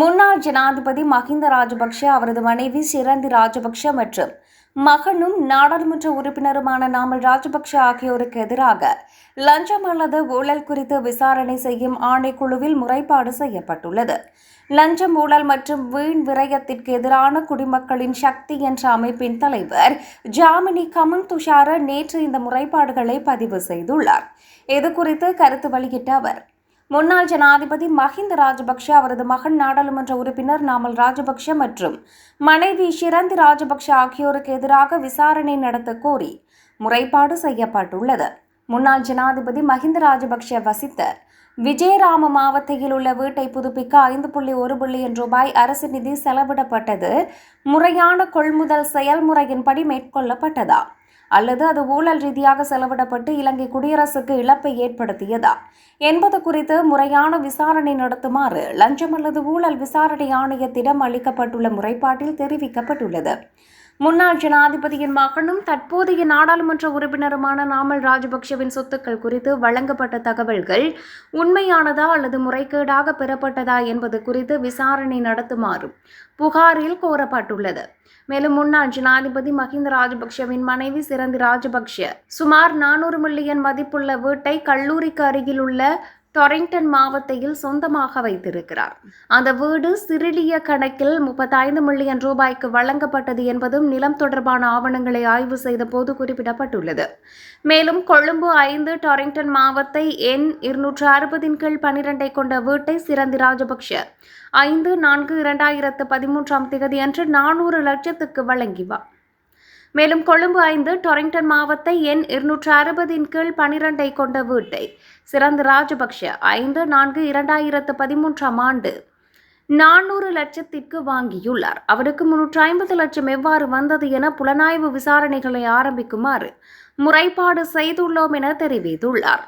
முன்னாள் ஜனாதிபதி மஹிந்த ராஜபக்ஷ அவரது மனைவி சிரந்தி ராஜபக்ஷ மற்றும் மகனும் நாடாளுமன்ற உறுப்பினருமான நாமல் ராஜபக்ஷ ஆகியோருக்கு எதிராக லஞ்சம் அல்லது ஊழல் குறித்து விசாரணை செய்யும் ஆணைக்குழுவில் முறைப்பாடு செய்யப்பட்டுள்ளது. லஞ்சம் ஊழல் மற்றும் வீண் விரயத்திற்கு எதிரான குடிமக்களின் சக்தி என்ற அமைப்பின் தலைவர் ஜாமினி கமன் துஷார நேற்று இந்த முறைப்பாடுகளை பதிவு செய்துள்ளார். இதுகுறித்து கருத்து வெளியிட்ட அவர் முன்னாள் ஜனாதிபதி மஹிந்த ராஜபக்ஷ அவரது மகன் நாடாளுமன்ற உறுப்பினர் நாமல் ராஜபக்ஷ மற்றும் மனைவி ஷிரந்தி ராஜபக்ஷ ஆகியோருக்கு எதிராக விசாரணை நடத்த கோரி முறைப்பாடு செய்யப்பட்டுள்ளது. முன்னாள் ஜனாதிபதி மஹிந்த ராஜபக்ஷ வசித்த விஜயராம மாவட்டத்தில் உள்ள வீட்டை புதுப்பிக்க ஐந்து புள்ளி ஒரு பில்லியன் ரூபாய் அரசு நிதி செலவிடப்பட்டது. முறையான கொள்முதல் செயல்முறையின்படி மேற்கொள்ளப்பட்டதா? அல்லது அது ஊழல் ரீதியாக செலவிடப்பட்டு இலங்கை குடியரசுக்கு இழப்பை ஏற்படுத்தியதா? என்பது குறித்து முறையான விசாரணை நடத்துமாறு லஞ்சம் அல்லது ஊழல் விசாரணை ஆணையத்திடம் அளிக்கப்பட்டுள்ள முறைப்பாட்டில் தெரிவிக்கப்பட்டுள்ளது. முன்னாள் ஜனாதிபதியின் மகனும் தற்போதைய நாடாளுமன்ற உறுப்பினருமான நாமல் ராஜபக்ஷவின் சொத்துக்கள் குறித்து வழங்கப்பட்ட தகவல்கள் உண்மையானதா அல்லது முறைகேடாக பெறப்பட்டதா என்பது குறித்து விசாரணை நடத்துமாறும் புகாரில் கோரப்பட்டுள்ளது. மேலும் முன்னாள் ஜனாதிபதி மஹிந்த ராஜபக்ஷவின் மனைவி சிறந்தி ராஜபக்ஷ சுமார் நானூறு மில்லியன் மதிப்புள்ள வீட்டை கல்லூரிக்கு அருகில் உள்ள டொரிங்டன் மாவட்டத்தில் சொந்தமாக வைத்திருக்கிறார். அந்த வீடு சிறிலிய கணக்கில் முப்பத்தைந்து மில்லியன் ரூபாய்க்கு வழங்கப்பட்டது என்பதும் நிலம் தொடர்பான ஆவணங்களை ஆய்வு செய்த போது குறிப்பிடப்பட்டுள்ளது. மேலும் கொழும்பு ஐந்து டொரிங்டன் மாவத்தை எண் இருநூற்று அறுபதின் கீழ் பனிரெண்டை கொண்ட வீட்டை சிறந்தி ராஜபக்ஷ ஐந்து நான்கு இரண்டாயிரத்து பதிமூன்றாம் திகதியன்று அன்று நானூறு லட்சத்துக்கு வழங்கிவார் மேலும் கொழும்பு ஐந்து டொரிங்டன் மாவத்தை எண் இருநூற்று அறுபதின் கீழ் பனிரெண்டை கொண்ட வீட்டை சிறந்த ராஜபக்ஷ ஐந்து நான்கு இரண்டாயிரத்து பதிமூன்றாம் ஆண்டு நானூறு லட்சத்திற்கு வாங்கியுள்ளார். அவருக்கு முன்னூற்று ஐம்பது லட்சம் எவ்வாறு வந்தது என புலனாய்வு விசாரணைகளை ஆரம்பிக்குமாறு முறைப்பாடு செய்துள்ளோம் என தெரிவித்துள்ளார்.